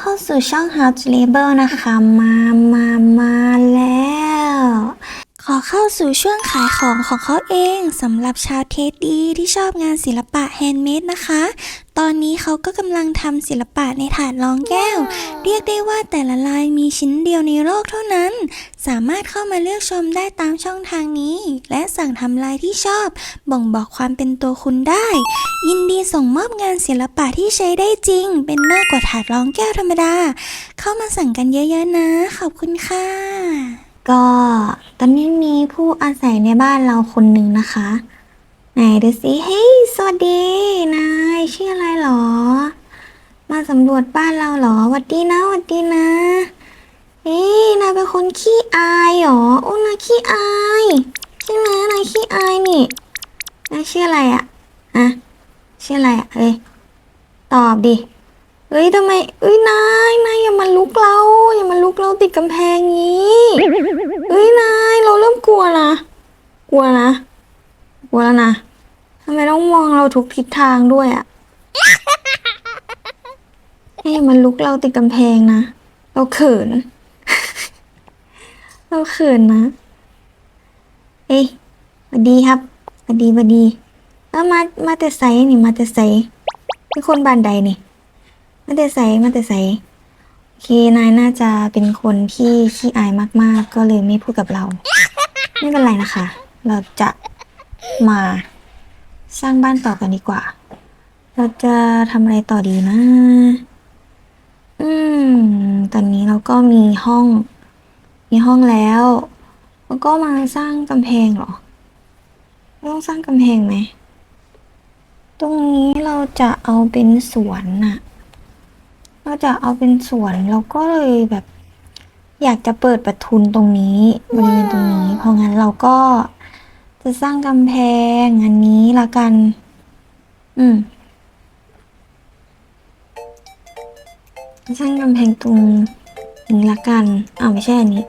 เข้าสู่ช่อง How to Label นะคะ มา มา มา ขอเข้าสู่ช่วงขายของของเขาเองสำหรับชาวเทสดีที่ชอบงานศิลปะแฮนด์เมดนะคะ ตอนนี้เขาก็กำลังทำศิลปะในถาดรองแก้ว เรียกได้ว่าแต่ละลายมีชิ้นเดียวในโลกเท่านั้น สามารถเข้ามาเลือกชมได้ตามช่องทางนี้ และสั่งทำลายที่ชอบ บ่งบอกความเป็นตัวคุณได้ ยินดีส่งมอบงานศิลปะที่ใช้ได้จริง เป็นมากกว่าถาดรองแก้วธรรมดา เข้ามาสั่งกันเยอะๆนะ ขอบคุณค่ะ ก็ตอนนี้มีผู้อาศัยในบ้านเราคนหนึ่งนะคะ ไหนดูสิเฮ้ยสวัสดีนายชื่ออะไรหรอ มาสำรวจบ้านเราหรอหวัดดีนะหวัดดีนะเฮ้นายเป็นคนขี้อายหรอโอ้นายขี้อายใช่ไหมนายขี้อายนี่นายชื่ออะไรอะอะชื่ออะไรอะเอ้ยตอบดิ เอ้ยทำไมเอ้ยนายนายอย่ามาลุกเราอย่ามาลุกเราติดกำแพงงี้เอ้ยนายเราเริ่มกลัวนะกลัวนะกลัวแล้วนะทำไมต้องมองเราทุกทิศทางด้วยอะ่ะให้มันลุกเราติดกำแพงนะเราเขิน เราเขินนะเอ้ยสวัสดีครับสวัสดีสวัสดีแล้วมามาแต่ใสนี่มาแต่ใสเป็นคนบ้านใดนี่ มาแต่ใสมาแต่ใสโอเคนายน่าจะเป็นคนที่ขี้อายมากๆ ก็เลยไม่พูดกับเรา ไม่เป็นไรนะคะ เราจะมาสร้างบ้านต่อกันดีกว่า เราจะทำอะไรต่อดีนะ อืม ตอนนี้เราก็มีห้อง มีห้องแล้วแล้วก็มาสร้างกำแพงเหรอ ต้องสร้างกำแพงไหม ตรงนี้เราจะเอาเป็นสวนน่ะ เราจะเอาเป็นสวนเราก็เลยแบบ อยากจะเปิดประทุนตรงนี้บริเวณตรงนี้เพราะงั้นเราก็จะสร้างกำแพงอันนี้ละกัน อืมสร้างกำแพงตรงนี้ละกันอ้าวไม่ใช่อันนี้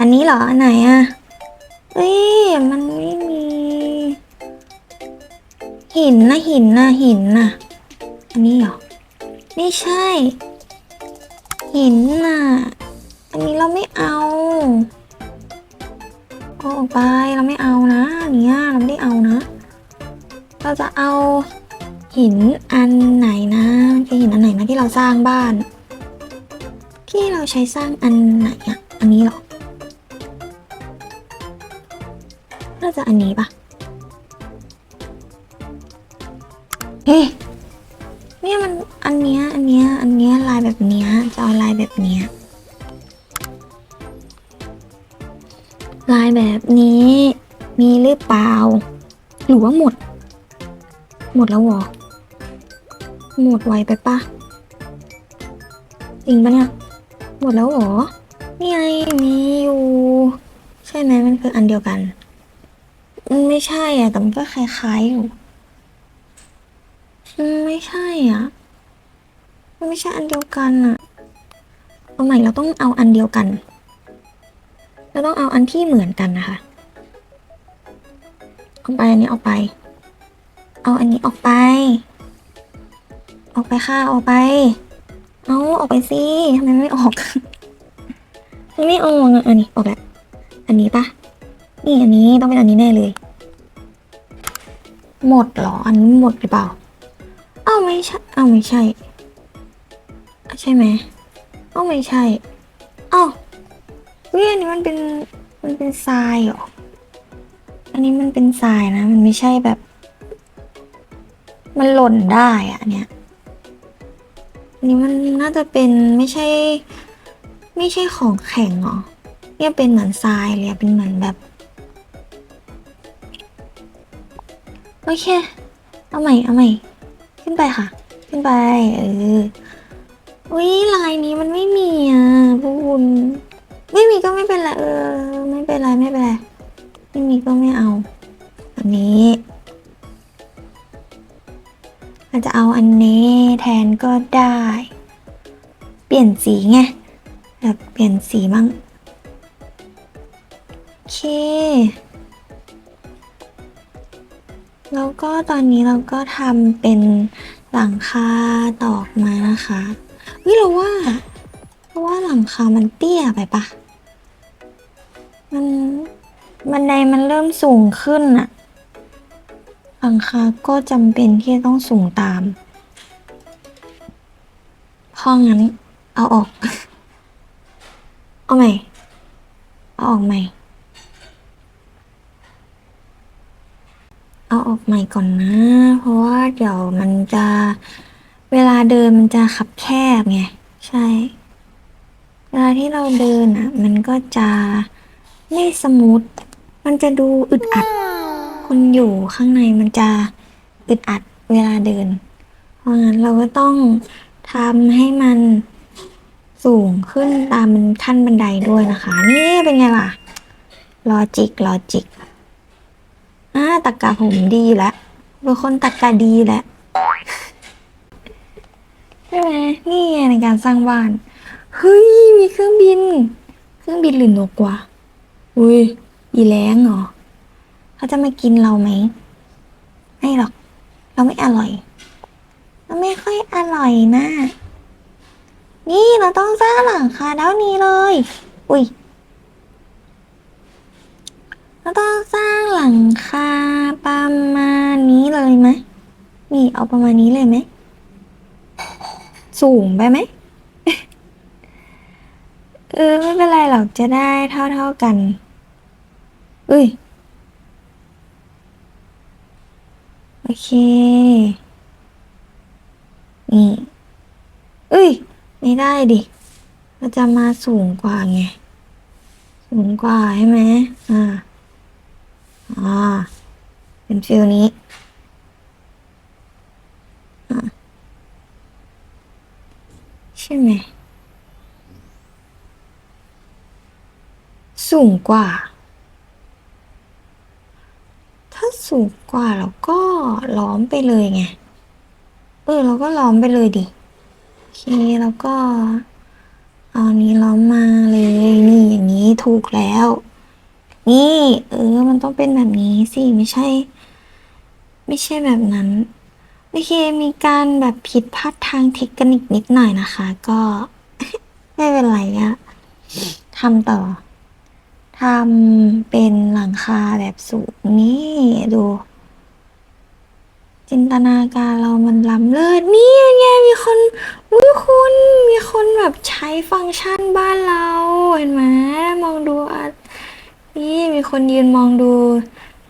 อันนี้เหรออันไหนอะเอ้ยมันไม่มี หินนะหินนะหินนะอันนี้เหรอ ไม่ใช่ หินน่ะ อันนี้เราไม่เอาออกไปเราไม่เอานะนเนี้ยเราไม่ได้เอานะ เราจะเอาหินอันไหนนะคือหินอันไหนนะที่เราสร้างบ้าน ที่เราใช้สร้างอันไหนอะอันนี้หรอน่าจะอันนี้ปะ เนี่ยมันอันเนี้ยอันเนี้ยอันเนี้ยลายแบบเนี้ยจะเอาลายแบบเนี้ยลายแบบนี้มีหรือเปล่า หรือว่าหมด หมดแล้วหรอ หมดไวไปปะจริงปะเนี่ย หมดแล้วหรอนี่ไงมีอยู่ ใช่ไหมมันคืออันเดียวกัน มันไม่ใช่อะแต่มันก็คล้ายๆอยู่ ไม่ใช่อะมันไม่ใช่อันเดียวกันอะ เอาใหม่เราต้องเอาอันเดียวกัน เราต้องเอาอันที่เหมือนกันนะคะ เอาไปอันนี้ออกไป เอาอันนี้ออกไป ออกไปค่ะออกไป เอาออกไปสิทำไมไม่ออกมันไม่ออกอะอันนี้ออกแล้ว อันนี้ปะนี่อันนี้ต้องเป็นอันนี้แน่เลย หมดเหรอ อันนี้หมดหรือเปล่า ไม่ใช่ เอ้าไม่ใช่ ใช่ไหมเอ้าไม่ใช่เอ้าเฮ้ยอันนี้มันเป็น มันเป็นทรายเหรอ อันนี้มันเป็นทรายนะ มันไม่ใช่แบบ มันหล่นได้อะเนี้ยอันนี้มันน่าจะเป็นไม่ใช่ ไม่ใช่ของแข็งเหรอ เนี่ยเป็นเหมือนทรายเลยเป็นเหมือนแบบ โอเค เอาใหม่ เอาใหม่ ขึ้นไปค่ะ ขึ้นไป เอออุ้ยลายนี้มันไม่มีอะพวกคุณไม่มีก็ไม่เป็นไรเออ ไม่เป็นไรไม่เป็นไรไม่มีก็ไม่เอา อันนี้อาจจะเอาอันนี้แทนก็ได้ เปลี่ยนสีไงแบบเปลี่ยนสีบ้างโอเค แล้วก็ตอนนี้เราก็ทำเป็นหลังคาตอกมานะคะเฮ้ยเราว่า เพราะว่าหลังคามันเตี้ยไปปะมันบันไดมันเริ่มสูงขึ้นอะหลังคาก็จำเป็นที่ต้องสูงตามเพราะงั้นเอาออก เอาใหม่ เอาออกใหม่ เอาออกใหม่ก่อนนะ เพราะว่าเดี๋ยวมันจะเวลาเดินมันจะขับแคบไง ใช่ เวลาที่เราเดินอะ มันก็จะไม่สมูทมันจะดูอึดอัด คนอยู่ข้างในมันจะอึดอัดเวลาเดิน เพราะงั้นเราก็ต้องทำให้มันสูงขึ้นตามมันขั้นบันไดด้วยนะคะ นี่เป็นไงล่ะลอจิกลอจิก อ่าตักกะผมดีแล้วเป็นคนตักกะดีแหละใช่ไหมนี่ไงในการสร้างบ้าน เฮ้ย มีเครื่องบิน เครื่องบินหรือนกวะอุ้ยอีแรงเหรอเขาจะมากินเราไหมไม่หรอก เราไม่อร่อยเราไม่ค่อยอร่อยนะ นี่เราต้องสร้างหลังคาเท่านี้เลย อุ้ย เราต้องสร้างหลังคาประมาณนี้เลยไหมนี่เอาประมาณนี้เลยไหม สูงไปไหมเออไม่เป็นไรหรอกจะได้เท่าเท่าๆกันอุ้ย โอเค นี่ เอ้ย ไม่ได้ดิเราจะมาสูงกว่าไง สูงกว่าใช่ไหมอ่า อ่า เป็นฟิลนี้ใช่ไหม สูงกว่า ถ้าสูงกว่าเราก็ล้อมไปเลยไง เออ เราก็ล้อมไปเลยดิ โอเค แล้วก็ เอาอันนี้ล้อมมาเลย นี่อย่างนี้ถูกแล้ว นี่ เออ มันต้องเป็นแบบนี้สิไม่ใช่ ไม่ใช่แบบนั้น โอเค มีการแบบผิดพลาดทางเทคนิคนิดหน่อยนะคะ ก็ ไม่เป็นไรอะทำต่อทำเป็นหลังคาแบบสูงนี่ดู จินตนาการเรามันล้ำเลิศนี่ไงมีคนอุ้ยคุณ มีคนแบบใช้ฟังก์ชันบ้านเรา เห็นไหมมองดูอะ นี่มีคนยืนมองดู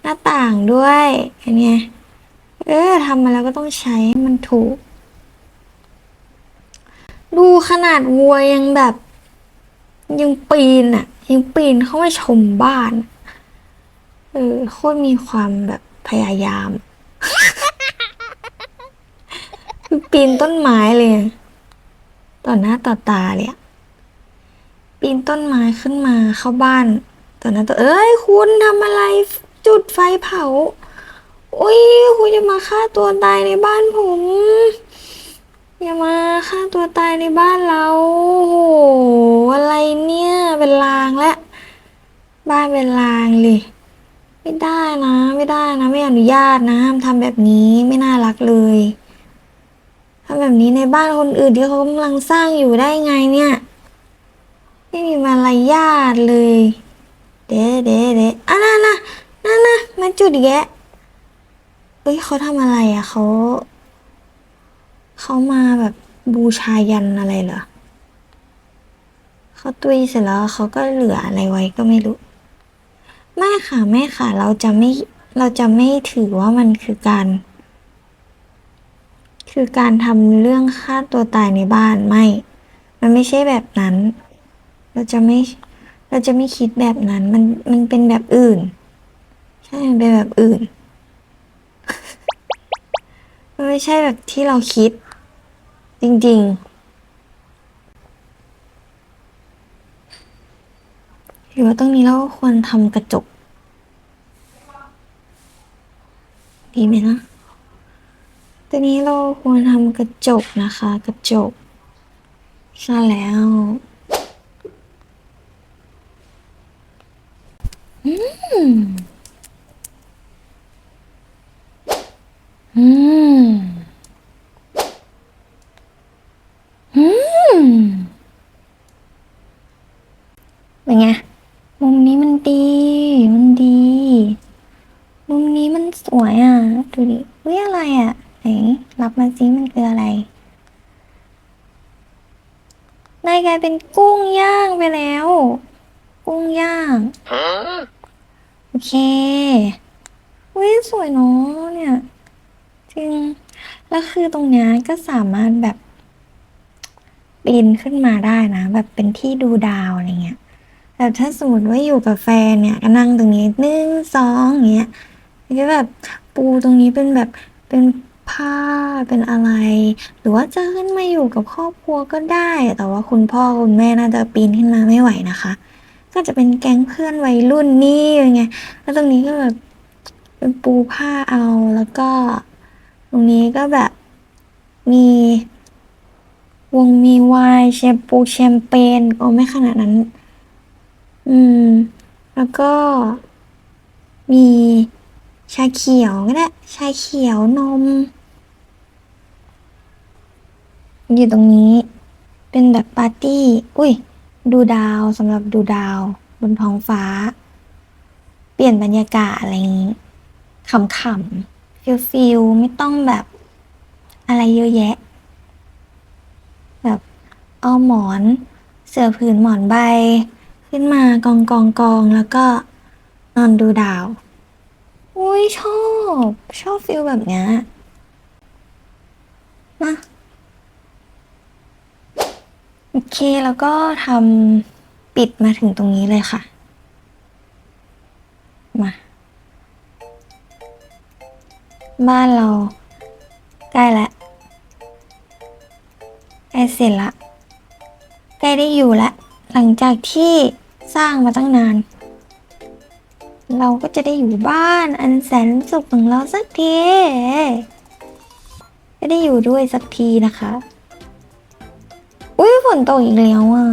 หน้าต่างด้วยเห็นไงเออทำมาแล้วก็ต้องใช้ให้มันถูก ดูขนาดวัวยังแบบ ยังปีนอะ ยังปีนเข้ามาชมบ้าน เออโคตรมีความแบบพยายามคือปีนต้นไม้เลย ต่อหน้าต่อตาเลยอะปีนต้นไม้ขึ้นมาเข้าบ้าน ตอหน้าต่อเอ้ยคุณทำอะไรจุดไฟเผา อุ้ยคุณจะมาฆ่าตัวตายในบ้านผม อย่ามาฆ่าตัวตายในบ้านเราโอ้โหอะไรเนี่ยเป็นลางและ บ้านเป็นลางเลยไม่ได้นะ ไม่ได้นะ ไม่อนุญาตนะห้ามทำแบบนี้ไม่น่ารักเลยทำแบบนี้ในบ้านคนอื่นที่เขากำลังสร้างอยู่ได้ไงเนี่ย ไม่มีมารยาทเลย เดเดเดอะนั่นะนั่นนะมาจุดแยะเอ้ยเขาทำอะไรอะเขาเขามาแบบบูชายันอะไรเหรอเขาตุยเสร็จแล้วเขาก็เหลืออะไรไว้ก็ไม่รู้ไม่ค่ะไม่ค่ะ เราจะไม่เราจะไม่ถือว่ามันคือการ คือการทำเรื่องฆ่าตัวตายในบ้านไม่ มันไม่ใช่แบบนั้น เราจะไม่ เราจะไม่คิดแบบนั้น มันมันเป็นแบบอื่น ใช่เป็นแบบอื่นมันไม่ใช่แบบที่เราคิด จริง ๆ หรือว่าตรงนี้เราก็ควรทำกระจก ดีไหมนะตรงนี้เราควรทำกระจกนะคะ กระจกใช่แล้ว Mm. Mm. Mm. Rồi nha สามารถแบบปีนขึ้นมาได้นะ แบบเป็นที่ดูดาวอะไรเงี้ยแบบถ้าสมมติว่าอยู่กับแฟนเนี่ยก็นั่งตรงนี้หนึ่งสองอย่างเงี้ยแล้วก็แบบปูตรงนี้เป็นแบบเป็นผ้าเป็นอะไร หรือว่าจะขึ้นมาอยู่กับครอบครัวก็ได้ แต่ว่าคุณพ่อคุณแม่น่าจะปีนขึ้นมาไม่ไหวนะคะ ก็จะเป็นแก๊งเพื่อนวัยรุ่นนี่ยังไงแล้วตรงนี้ก็แบบเป็นปูผ้าเอาแล้วก็ ตรงนี้ก็แบบ มี วงมีไวน์แชมปูแชมเปญก็ไม่ขนาดนั้น อืม แล้วก็ มีชาเขียวก็ได้ ชาเขียวนม อยู่ตรงนี้ เป็นแบบปาร์ตี้ อุ้ย ดูดาวสำหรับดูดาว บนท้องฟ้า เปลี่ยนบรรยากาศอะไรอย่างนี้ขำๆฟิลฟิลไม่ต้องแบบ อะไรเยอะแยะ แบบเอาหมอน เสื่อผืนหมอนใบ ขึ้นมากองกองกองแล้วก็นอนดูดาว อุ้ยชอบ ชอบฟิลแบบเนี้ยมาโอเคแล้วก็ทำปิดมาถึงตรงนี้เลยค่ะ มา บ้านเราใกล้แล้ว ล้เสร็จละใกล้ได้อยู่ล้วหลังจากที่สร้างมาตั้งนาน เราก็จะได้อยู่บ้านอันแสนสุขของเราสักทีจะได้อยู่ด้วยสักทีนะคะ อุ้ยฝนตกอีกแล้วอะ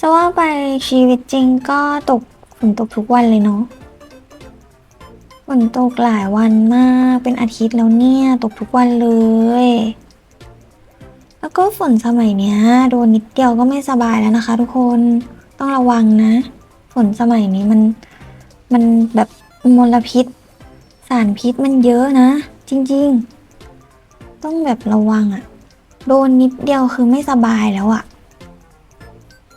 จะว่าไปชีวิตจริงก็ตกฝนตกทุกวันเลยเนาะ ฝนตกหลายวันมาก เป็นอาทิตย์แล้วเนี่ย ตกทุกวันเลย แล้วก็ฝนสมัยเนี้ย โดนนิดเดียวก็ไม่สบายแล้วนะคะ ทุกคนต้องระวังนะ ฝนสมัยนี้มันมันแบบมลพิษ สารพิษมันเยอะนะ จริง ๆ ต้องแบบระวังอะโดนนิดเดียวคือไม่สบายแล้วอะ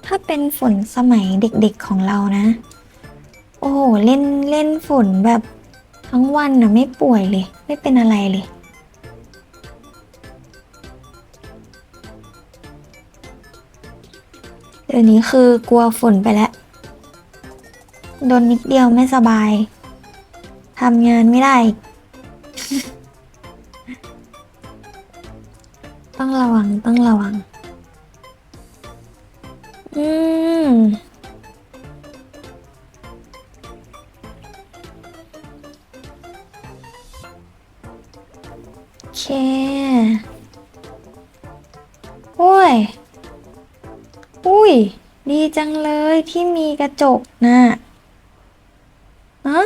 ถ้าเป็นฝนสมัยเด็กๆของเรานะ โอ้โห เล่นเล่นฝนแบบ ทั้งวันน่ะไม่ป่วยเลย ไม่เป็นอะไรเลย เดี๋ยวนี้คือกลัวฝนไปแล้ว โดนนิดเดียวไม่สบายทำงานไม่ได้ ต้องระวังต้องระวัง อืม โอเคโอ้ย อุ้ย ดีจังเลยที่มีกระจกนะฮะ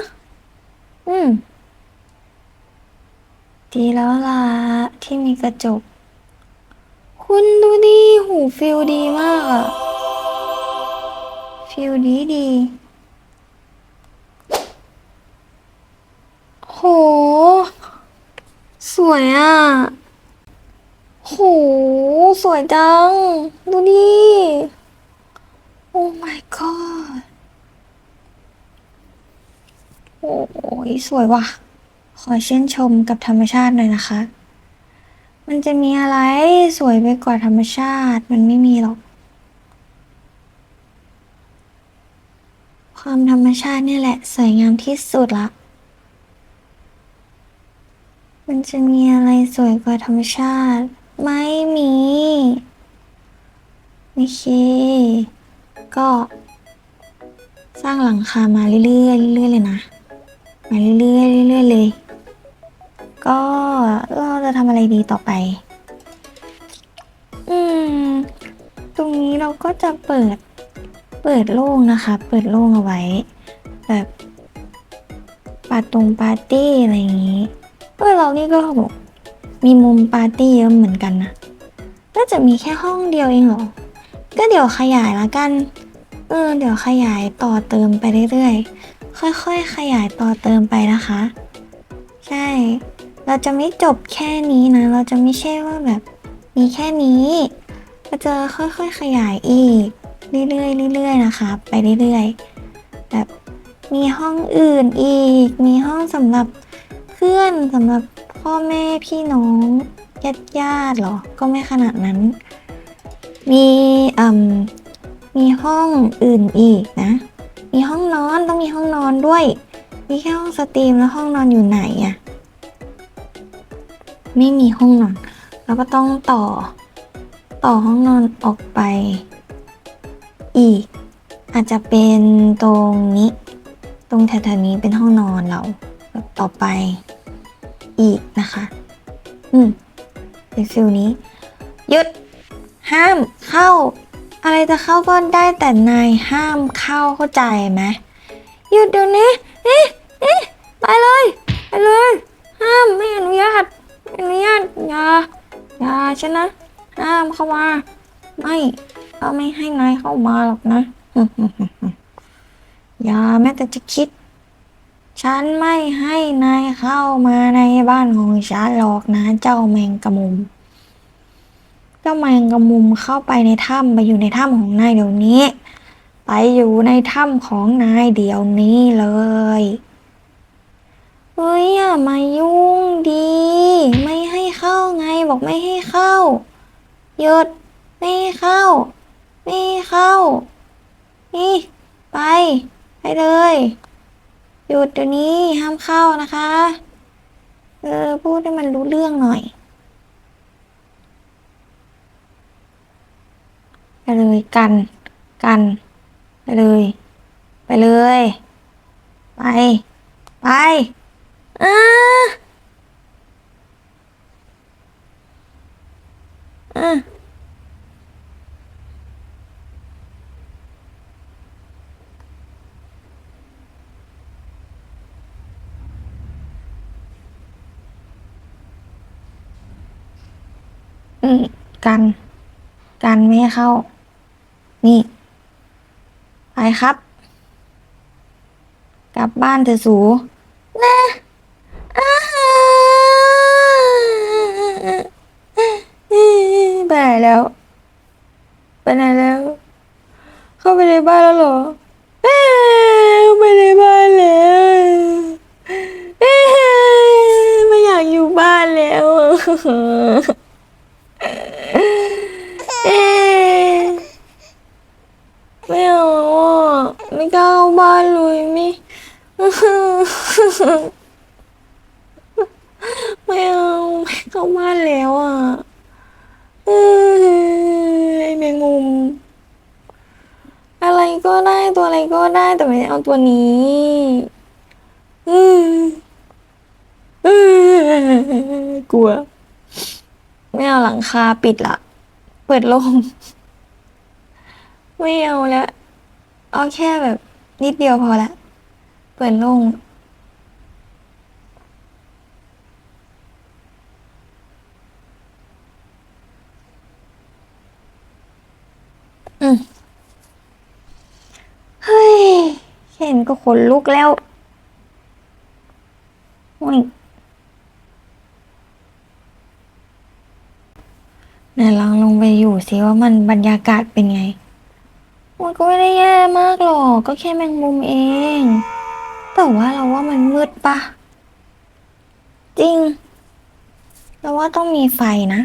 อืม ดีแล้วล่ะ ที่มีกระจก คุณดูดิ หูฟิลดีมากอะฟิลดีดี โห สวยอะ โห สวยจัง ดูดิโอ้ my god โอ้ยสวยว่ะ ขอเช่นชมกับธรรมชาติหน่อยนะคะ มันจะมีอะไรสวยไปกว่าธรรมชาติ มันไม่มีหรอก ความธรรมชาตินี่แหละ สวยงามที่สุดละ มันจะมีอะไรสวยกว่าธรรมชาติ ไม่มี โอเค ก็ สร้างหลังคามาเรื่อยๆเรื่อยๆเลยนะ มาเรื่อยๆเรื่อยๆเลย ก็เราจะทำอะไรดีต่อไป อืม ตรงนี้เราก็จะเปิด เปิดโล่งนะคะ เปิดโล่งเอาไว้ แบบปาตรงปาร์ตี้อะไรอย่างนี้ เออเรานี่ก็บอกมีมุมปาร์ตี้เยอะเหมือนกันนะ น่าจะมีแค่ห้องเดียวเองเหรอ ก็เดี๋ยวขยายละกัน เออ เดี๋ยวขยายต่อเติมไปเรื่อยๆ ค่อยๆ ขยายต่อเติมไปนะคะ ใช่ เราจะไม่จบแค่นี้นะ เราจะไม่ใช่ว่าแบบมีแค่นี้ก็จะค่อยๆ ขยายอีก เรื่อยๆ เรื่อยๆ นะคะ ไปเรื่อยๆ แบบมีห้องอื่นอีก มีห้องสำหรับ พื่อนสำหรับพ่อแม่พี่น้องญาติญาติหรอ ก็ไม่ขนาดนั้น มีอืมมีห้องอื่นอีกนะ มีห้องนอนต้องมีห้องนอนด้วย มีแค่ห้องสตรีมแล้วห้องนอนอยู่ไหนอะไม่มีห้องนอนแล้วก็ต้องต่อ ต่อห้องนอนออกไป อีก อาจจะเป็นตรงนี้ ตรงแถวๆนี้เป็นห้องนอนเรา ต่อไปอีกนะคะ อืมเป็นฟิลนี้หยุดห้ามเข้า อะไรจะเข้าก็ได้แต่นายห้ามเข้าเข้าใจไหมหยุดเดี๋ยวนี้เอ๊ะเอ๊ะไปเลยไปเลย ห้ามไม่อนุญาตไม่อนุญาตอย่าอย่าฉันนะ ห้ามเข้ามา ไม่เราไม่ให้นายเข้ามาหรอกนะอย่าแม้แต่จะคิด ฉันไม่ให้นายเข้ามาในบ้านของฉันหรอกนะ เจ้าแมงกะมุม เจ้าแมงกะมุมเข้าไปในถ้ำไปอยู่ในถ้ำของนายเดี๋ยวนี้ ไปอยู่ในถ้ำของนายเดี๋ยวนี้เลยเฮ้ยอย่ามายุ่งดี ไม่ให้เข้าไงบอกไม่ให้เข้าหยุดไม่ให้เข้า ไม่ให้เข้า นี่ ไป ไปเลย หยุดเดี๋ยวนี้ห้ามเข้านะคะ เออ พูดให้มันรู้เรื่องหน่อยไปเลยกัน กัน ไปเลย ไปเลย ไป ไปอ่าอะ อืมกัน กันไม่ให้เข้า นี่ ไปครับ กลับบ้านเถอะสูนะอ้าไปไหนแล้ว ไปไหนแล้ว เข้าไปในบ้านแล้วเหรอเอ้ยไปในบ้านแล้วไม่อยากอยู่บ้านแล้ว เอ๊ะไม่เอาอะไม่ กล้าเข้าบ้านเลยไม่ไม่เอาไม่เข้าบ้านแล้วอะไอ้แมงมุม อะไรก็ได้ตัวอะไรก็ได้แต่ไม่เอาตัวนี้อือกลัว ไม่เอาหลังคาปิดละ เปิดลง ไม่เอาแล้ว เอาแค่แบบนิดเดียวพอละ เปิดโล่งอืมเฮ้ยเห็นก็ขนลุกแล้วโอ้ยไหนลองลงไปอยู่สิว่ามันบรรยากาศเป็นไง มันก็ไม่ได้แย่มากหรอก ก็แค่แมงมุมเอง แต่ว่าเราว่ามันมืดปะ จริง เราว่าต้องมีไฟนะ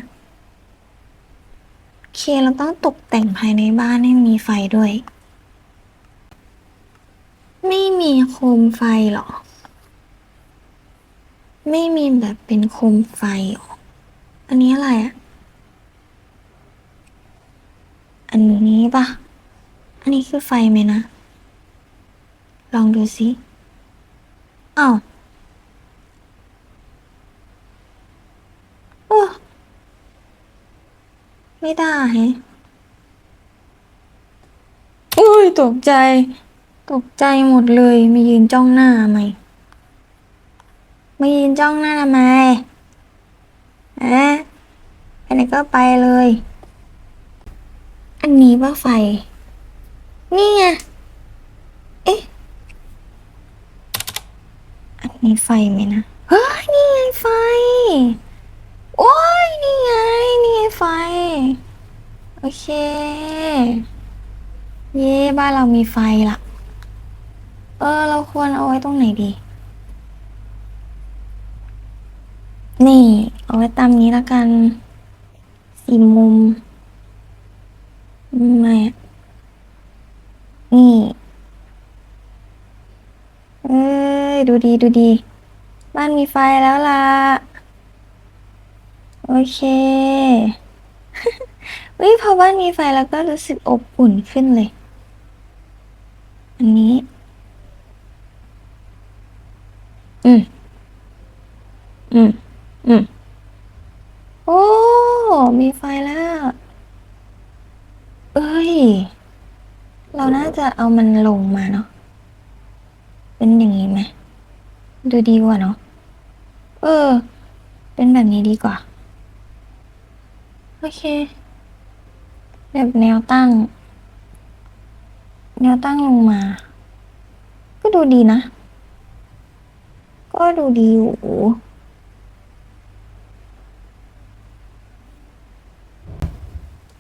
เคเราต้องตกแต่งภายในบ้านให้มีไฟด้วย ไม่มีโคมไฟหรอ ไม่มีแบบเป็นโคมไฟหรอ อันนี้อะไรอะอันนี้ปะ อันนี้คือไฟไหมนะ ลองดูสิอ้าวโอ้ไม่ได้แฮะโอ้ยตกใจ ตกใจหมดเลยมายืนจ้องหน้าทำไมมายืนจ้องหน้าทำไมฮะไปไหนก็ไปเลย อันนี้ว่าไฟ นี่ไง เอ๊ะนี่ไฟไหมนะ เฮ้ย นี่ไงไฟ โอ้ย นี่ไง นี่ไงไฟ โอเค เย้บ้านเรามีไฟละ เออ เราควรเอาไว้ตรงไหนดี นี่ เอาไว้ตามนี้แล้วกัน สี่มุม ไม่อะ นี่ เอ้ย ดูดีดูดี บ้านมีไฟแล้วล่ะ โอเควิพอบ้านมีไฟแล้วก็รู้สึกอบอุ่นขึ้นเลย อันนี้ อืม อืม อืม โอ้ มีไฟแล้ว เอ้ย เราน่าจะเอามันลงมาเนาะ เป็นอย่างนี้ไหม ดูดีกว่าเนาะ เออ เป็นแบบนี้ดีกว่า โอเค แบบแนวตั้ง แนวตั้งลงมา ก็ดูดีนะ ก็ดูดีอยู่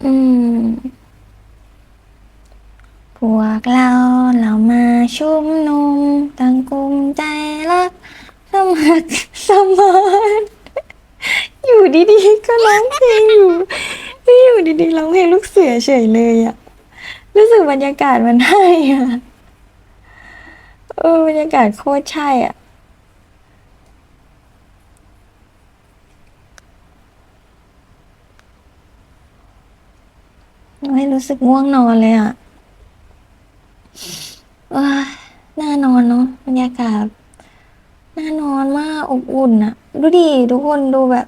อืม พวกเราเรามาชุมนุมตั้งกลุ่มใจรักสมัครสมานอยู่ดีๆก็ร้องเพลงอยู่นี่อยู่ดีๆร้องเพลงลูกเสือเฉยเลยอะรู้สึกบรรยากาศมันให้อะเออบรรยากาศโคตรใช่อะไม่รู้สึกง่วงนอนเลยอะ เอ้ยน่านอนเนาะบรรยากาศน่านอนมากอบอุ่นอะดูดิทุกคนดูแบบ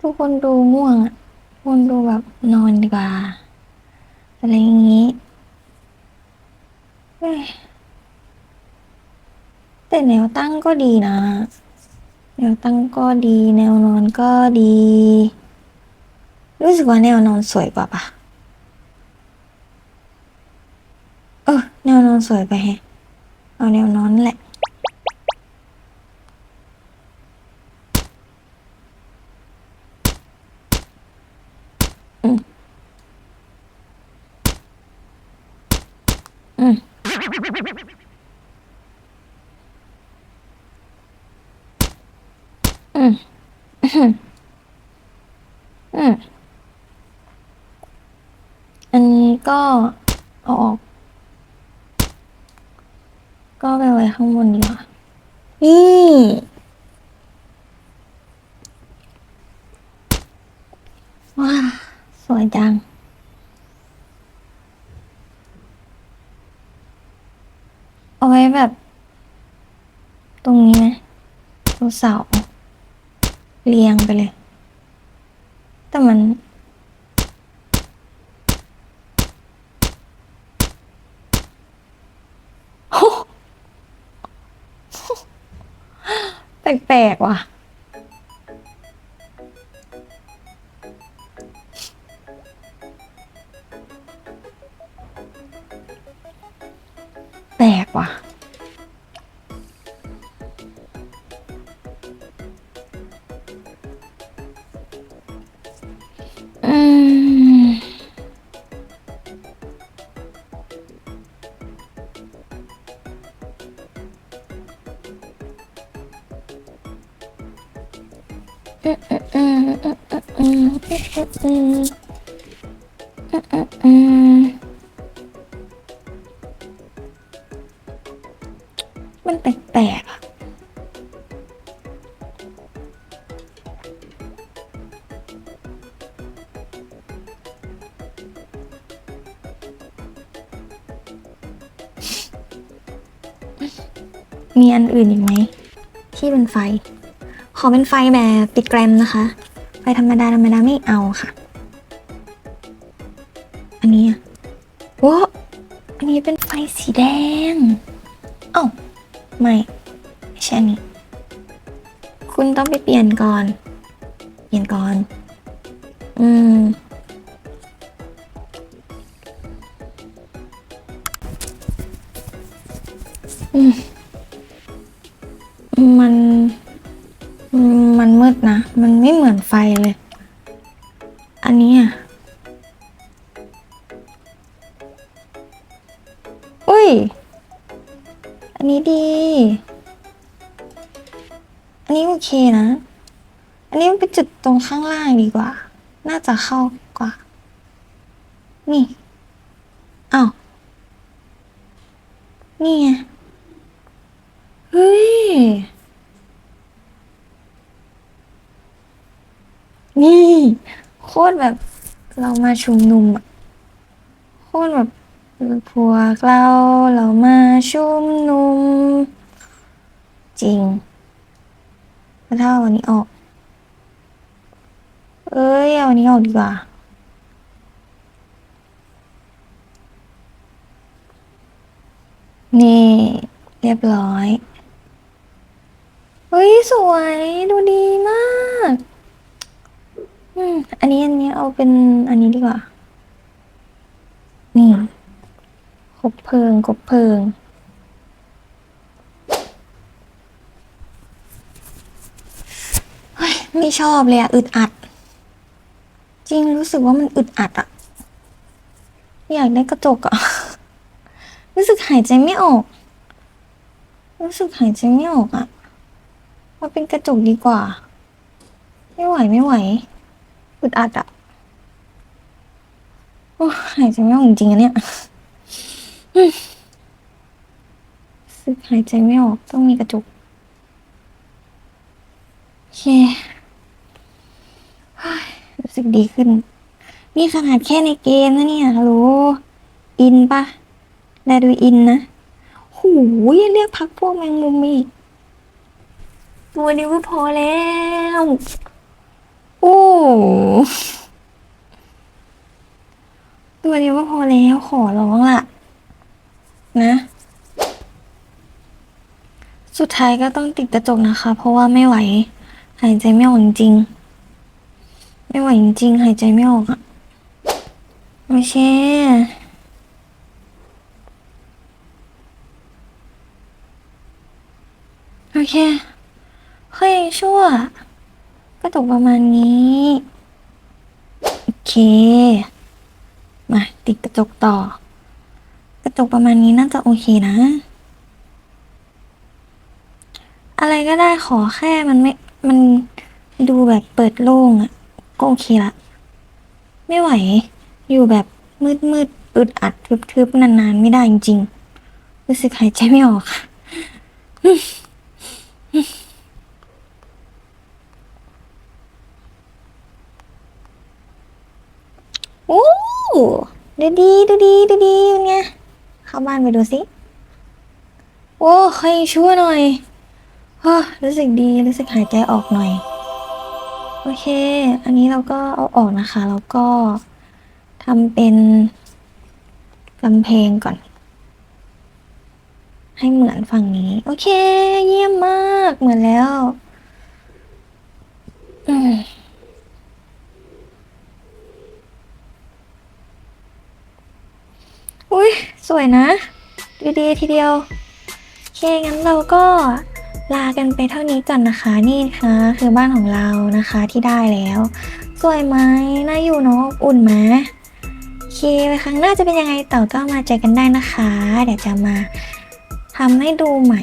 ทุกคนดูง่วงอะทุกคนดูแบบนอนดีกว่า อะไรอย่างงี้แต่แนวตั้งก็ดีนะ แนวตั้งก็ดี แนวนอนก็ดี รู้สึกว่าแนวนอนสวยกว่าปะเออ แนวนอนสวยไปแฮะ เอาแนวนอนแหละ อืม อืม อืม อืมอืมอันนี้ก็เอาออก ก็ไปไว้ ข้างบนดีกว่านี่ว้าสวยจัง เอาไว้แบบ ตรงนี้ไหมตัวเสาเรียงไปเลย แต่มัน แปลกๆว่ะ แปลกว่ะ อืมอืมมันแปลกๆอะมีอันอื่นอีกไหม ที่เป็นไฟ ขอเป็นไฟแบบติดแกรมนะคะ ไปธรรมดาธรรมดาไม่เอาค่ะ อันนี้อะโว้อันนี้เป็นไฟสีแดงเอ้าไม่ไม่ใช่อันนี้ คุณต้องไปเปลี่ยนก่อน เปลี่ยนก่อน อือืม ดีกว่า น่าจะเข้ากว่า นี่อ้าวนี่ไงเฮ้ย นี่ โคตรแบบเรามาชุมนุมอะโคตรแบบพวกเราเรามาชุมนุม จริงแล้วถ้าวันนี้ออก อ้ยเอาวันนี้ออกดีกว่า นี่ เรียบร้อย เฮ้ย สวย ดูดีมาก อืม อันนี้อันนี้เอาเป็นอันนี้ดีกว่า นี่คบเพลิงคบเพลิงเฮ้ยไม่ชอบเลยอะอึดอัด จริงรู้สึกว่ามันอึดอัดอะอยากได้กระจกอะรู้สึกหายใจไม่ออก รู้สึกหายใจไม่ออกอะมาเป็นกระจกดีกว่า ไม่ไหวไม่ไหวอึดอัดอะโอ้หายใจไม่ออกจริงๆอะเนี่ยรู้สึกหายใจไม่ออกต้องมีกระจกโอเคเฮ้ย รู้สึกดีขึ้น นี่ขนาดแค่ในเกมนะเนี่ยฮัลโหลอินปะแลดูอินนะหูยเรียกพักพวกแมงมุมอีกตัวเดียวก็พอแล้ว โอ้ตัวเดียวก็พอแล้วขอร้องล่ะ นะ สุดท้ายก็ต้องติดกระจกนะคะ เพราะว่าไม่ไหว หายใจไม่ออกจริง ไม่ไหวจริงๆ หายใจไม่ออกอะโอเคโอเค เฮ้ยชั่ว ก็ตกประมาณนี้ โอเค มาติดกระจกต่อ กระจกประมาณนี้น่าจะโอเคนะ อะไรก็ได้ขอแค่มันไม่ มันดูแบบเปิดโล่งอะ ก็โอเคละ ไม่ไหว อยู่แบบมืดมืดอึดอัดทึบๆ นานๆ ไม่ได้จริงๆ รู้สึกหายใจไม่ออกค่ะโอ้ดูดีดูดีดูดีเป็นไงเข้าบ้านไปดูสิโอ้ใครช่วยหน่อยเฮ้อรู้สึกดี รู้สึกหายใจออกหน่อย อเค อันนี้เราก็เอาออกนะคะ แล้วก็ทำเป็นกำแพงก่อน ให้เหมือนฝั่งนี้ โอเค เยี่ยมมากเหมือนแล้วอืมอุ้ยสวยนะ ดีๆทีเดียว โอเค งั้นเราก็ ลากันไปเท่านี้ก่อนนะคะ นี่คะคือบ้านของเรานะคะที่ได้แล้ว สวยไหมน่าอยู่เนาะอุ่นไหมโอเคไว้ครั้งหน้าจะเป็นยังไงต่อก็มาเจอกันได้นะคะ เดี๋ยวจะมาทำให้ดูใหม่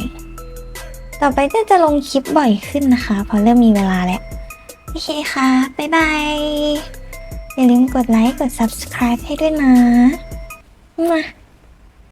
ต่อไปก็จะลงคลิปบ่อยขึ้นนะคะเพราะเริ่มมีเวลาแล้ว โอเคค่ะ บ๊ายบาย อย่าลืมกดไลค์ กด subscribe ให้ด้วยนะ มา